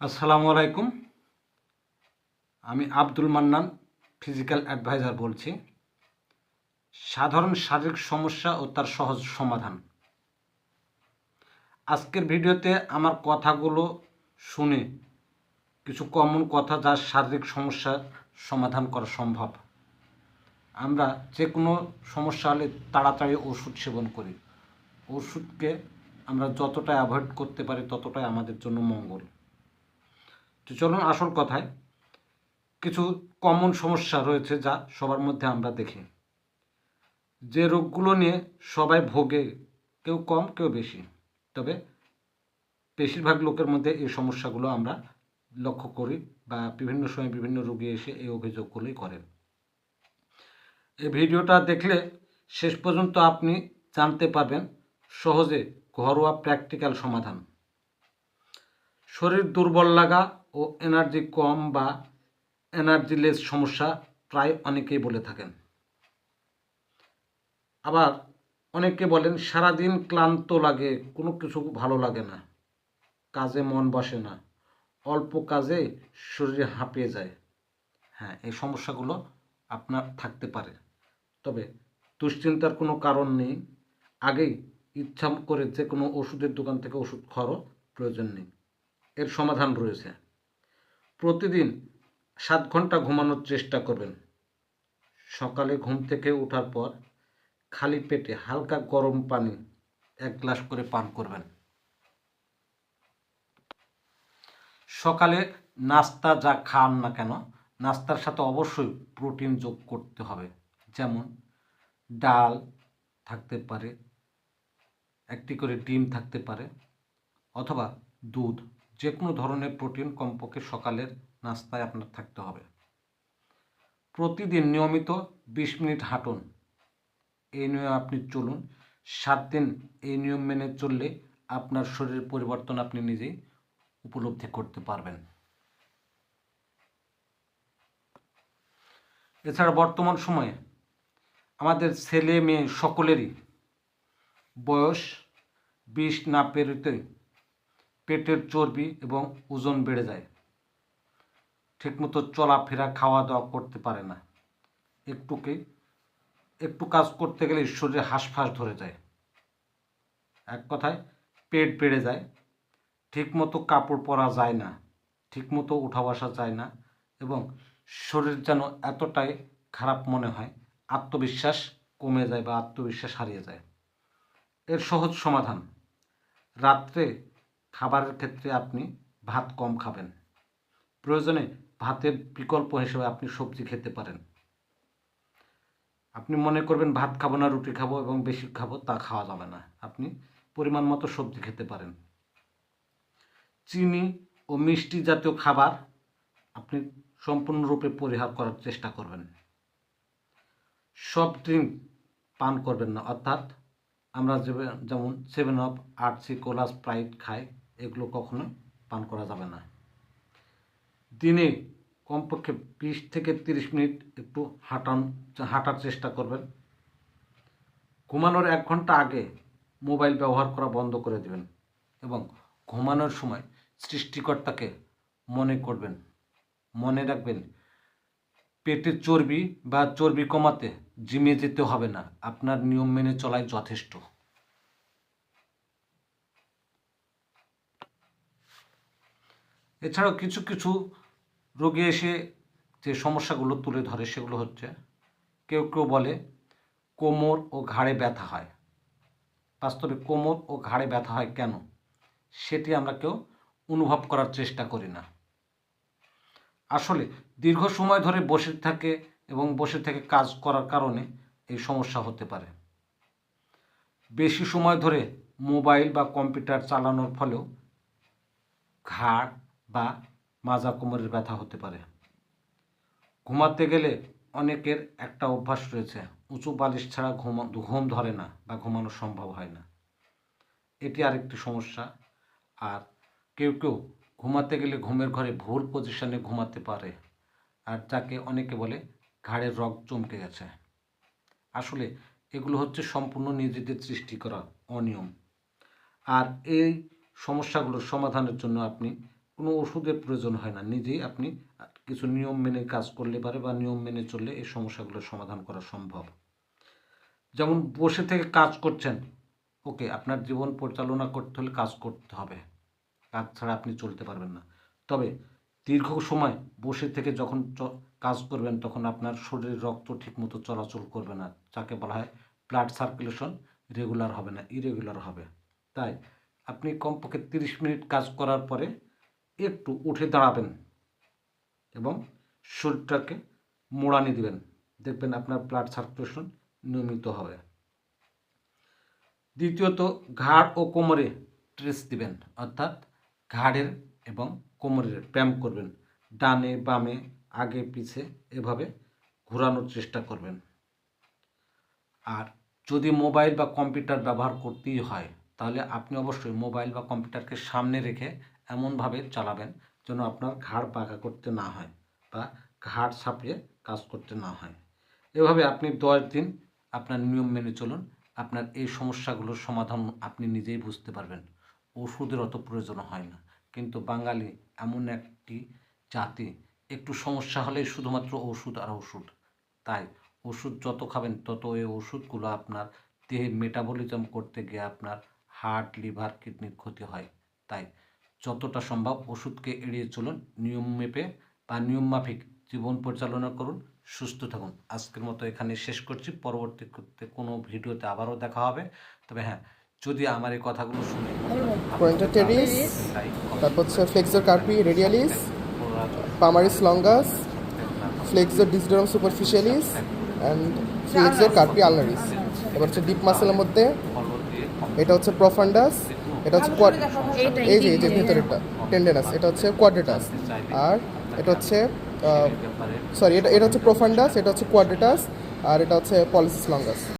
আসসালামু আলাইকুম। আমি আব্দুল মান্নান ফিজিক্যাল অ্যাডভাইজার বলছি। সাধারণ শারীরিক সমস্যা ও তার সহজ সমাধান। আজকের ভিডিওতে আমার কথাগুলো শুনে কিছু কমন কথা যা শারীরিক সমস্যার সমাধান করা সম্ভব। আমরা যে কোনো সমস্যা হলে তাড়াতাড়ি ওষুধ সেবন করি। ওষুধকে আমরা যতটা অ্যাভয়েড করতে পারি ততটাই আমাদের জন্য মঙ্গল। তো চলুন আসল কথায়, কিছু কমন সমস্যা রয়েছে যা সবার মধ্যে আমরা দেখি। যে রোগগুলো নিয়ে সবাই ভোগে, কেউ কম, কেউ বেশি, তবে বেশিরভাগ লোকের মধ্যে এই সমস্যাগুলো আমরা লক্ষ্য করি বা বিভিন্ন সময় বিভিন্ন রোগী এসে এই অভিযোগগুলোই করেন। এই ভিডিওটা দেখলে শেষ পর্যন্ত আপনি জানতে পারবেন সহজে ঘরোয়া প্র্যাকটিক্যাল সমাধান। শরীর দুর্বল লাগা ও এনার্জি কম বা এনার্জিলেস সমস্যা প্রায় অনেকেই বলে থাকেন। আবার অনেকে বলেন, সারাদিন ক্লান্ত লাগে, কোনো কিছু ভালো লাগে না। কাজে মন বসে না। অল্প কাজে শরীরে হাঁপিয়ে যায়। হ্যাঁ এই সমস্যাগুলো আপনার থাকতে পারে। তবে দুশ্চিন্তার কোনো কারণ নেই। আগেই ইচ্ছা করে যে কোনো ওষুধের দোকান থেকে ওষুধ খাওয়ারও প্রয়োজন নেই। এর সমাধান রয়েছে। প্রতিদিন সাত ঘণ্টা ঘুমানোর চেষ্টা করবেন। সকালে ঘুম থেকে ওঠার পর খালি পেটে হালকা গরম পানি এক গ্লাস করে পান করবেন। সকালে নাস্তা যা খান না কেন, নাস্তার সাথে অবশ্যই প্রোটিন যোগ করতে হবে। যেমন ডাল থাকতে পারে, একটি করে ডিম থাকতে পারে, অথবা দুধ যে কোনো ধরনের প্রোটিন কমপক্ষে সকালের নাস্তায় আপনার থাকতে হবে। প্রতিদিন নিয়মিত বিশ মিনিট হাঁটুন। এই নিয়মে আপনি চলুন। সাত দিন এই নিয়ম মেনে চললে আপনার শরীরের পরিবর্তন আপনি নিজেই উপলব্ধি করতে পারবেন। এছাড়া বর্তমান সময়ে আমাদের ছেলে মেয়ে সকলেরই বয়স বিষ না পেরোতে পেটের চর্বি এবং ওজন বেড়ে যায়। ঠিকমতো চলাফেরা খাওয়া দাওয়া করতে পারে না। একটুকে, একটু কাজ করতে গেলে শরীরে হাঁসফাঁস ধরে যায়। এক কথায়, পেট বেড়ে যায়। ঠিকমতো কাপড় পরা যায় না, ঠিকমতো উঠা বসা যায় না এবং শরীর যেন এতটাই খারাপ মনে হয়, আত্মবিশ্বাস কমে যায় বা আত্মবিশ্বাস হারিয়ে যায়। এর সহজ সমাধান, রাত্রে খাবারের ক্ষেত্রে আপনি ভাত কম খাবেন। প্রয়োজনে ভাতের বিকল্প হিসেবে আপনি সবজি খেতে পারেন। আপনি মনে করবেন ভাত খাব না, রুটি খাব এবং বেশি খাব, তা খাওয়া যাবে না। আপনি পরিমাণ মতো সবজি খেতে পারেন। চিনি ও মিষ্টি জাতীয় খাবার আপনি সম্পূর্ণরূপে পরিহার করার চেষ্টা করবেন। সফট ড্রিঙ্ক পান করবেন না, অর্থাৎ আমরা যেমন Seven Up RC Cola Sprite খাই। এগুলো কখনো পান করা যাবে না। দিনে কমপক্ষে বিশ থেকে তিরিশ মিনিট একটু হাঁটান, হাঁটার চেষ্টা করবেন। ঘুমানোর এক ঘণ্টা আগে মোবাইল ব্যবহার করা বন্ধ করে দেবেন এবং ঘুমানোর সময় সৃষ্টিকর্তাকে মনে করবেন। মনে রাখবেন, পেটের চর্বি বা চর্বি কমাতে জিমে যেতে হবে না। আপনার নিয়ম মেনে চলাই যথেষ্ট। এছাড়াও কিছু কিছু রোগী এসে যে সমস্যাগুলো তুলে ধরে সেগুলো হচ্ছে কেউ কেউ বলে কোমর ও ঘাড়ে ব্যথা হয়। বাস্তবে কোমর ও ঘাড়ে ব্যথা হয় কেন? সেটি আমরা কেউ অনুভব করার চেষ্টা করি না। আসলে দীর্ঘ সময় ধরে বসে থাকে এবং বসে থেকে কাজ করার কারণে এই সমস্যা হতে পারে। বেশি সময় ধরে মোবাইল বা কম্পিউটার চালানোর ফলেও ঘাড় বা মাজা কোমরের ব্যথা হতে পারে। ঘুমাতে গেলে অনেকের একটা অভ্যাস রয়েছে, উঁচু বালিশ ছাড়া ঘুমা, ঘুম ধরে না বা ঘুমানো সম্ভব হয় না। এটি আরেকটি সমস্যা। আর কেউ কেউ ঘুমাতে গেলে ঘুমের ঘরে ভুল পজিশনে ঘুমাতে পারে, আর যাকে অনেকে বলে ঘাড়ের রগ চমকে গেছে। আসলে এগুলো হচ্ছে সম্পূর্ণ নিজেদের সৃষ্টি করা অনিয়ম। আর এই সমস্যাগুলোর সমাধানের জন্য আপনি কোনো ওষুধের প্রয়োজন হয় না। নিজেই আপনি কিছু নিয়ম মেনে কাজ করলে পারে বা নিয়ম মেনে চললে এই সমস্যাগুলোর সমাধান করা সম্ভব। যেমন বসে থেকে কাজ করছেন, ওকে আপনার জীবন পরিচালনা করতে হলে কাজ করতে হবে। কাজ ছাড়া আপনি চলতে পারবেন না। তবে দীর্ঘ সময় বসে থেকে যখন কাজ করবেন তখন আপনার শরীরের রক্ত ঠিকমতো চলাচল করবে না। যাকে বলা হয় ব্লাড সার্কুলেশন রেগুলার হবে না ইরেগুলার হবে। তাই আপনি কমপক্ষে তিরিশ মিনিট কাজ করার পরে একটু উঠে দাঁড়াবেন এবং শরীরটাকে মোড়ানি দিবেন। দেখবেন আপনার ব্লাড সার্কুলেশন নিয়মিত হবে। দ্বিতীয়ত, ঘাড় ও কোমরে ট্রেস দিবেন, অর্থাৎ ঘাড়ের এবং কোমরের ব্যায়াম করবেন। ডানে, বামে, আগে, পিছে এভাবে ঘোরানোর চেষ্টা করবেন। আর যদি মোবাইল বা কম্পিউটার ব্যবহার করতেই হয়, তাহলে আপনি অবশ্যই মোবাইল বা কম্পিউটারকে সামনে রেখে এমনভাবে চালাবেন যেন আপনার ঘাড় পাকা করতে না হয় বা ঘাড় ছাপিয়ে কাজ করতে না হয়। এভাবে আপনি দশ দিন আপনার নিয়ম মেনে চলুন। আপনার এই সমস্যাগুলোর সমাধান আপনি নিজেই বুঝতে পারবেন। ওষুধের অত প্রয়োজন হয় না। কিন্তু বাঙালি এমন একটি জাতি, একটু সমস্যা হলেই শুধুমাত্র ওষুধ আর ওষুধ। তাই ওষুধ যত খাবেন তত এই ওষুধগুলো আপনার দেহে মেটাবলিজম করতে গিয়ে আপনার হার্ট লিভার কিডনির ক্ষতি হয়। তাই যতটা সম্ভব ওষুধকে এড়িয়ে চলুন নিয়ম মেপে বা নিয়ম মাফিক জীবন পরিচালনা করুন সুস্থ থাকুন। আজকের মতো এখানে শেষ করছি। পরবর্তীতে কোনো ভিডিওতে আবারও দেখা হবে। তবে হ্যাঁ যদি আমার এই কথাগুলো শুনে তারপর হচ্ছে flexor carpi radialis palmaris longus flexor digitorum superficialis and flexor carpi ulnaris এবার হচ্ছে ডিপ মাসেলের মধ্যে এটা হচ্ছে প্রফান্ডাস এটা হচ্ছে কোয়াড এই যে এই যে ভেতরেরটা টেন্ডেনাস এটা হচ্ছে কোয়াড্রেটাস আর এটা হচ্ছে সরি এটা এটা হচ্ছে প্রোফান্ডাস এটা হচ্ছে কোয়াড্রেটাস আর এটা হচ্ছে পলিসিস লঙ্গাস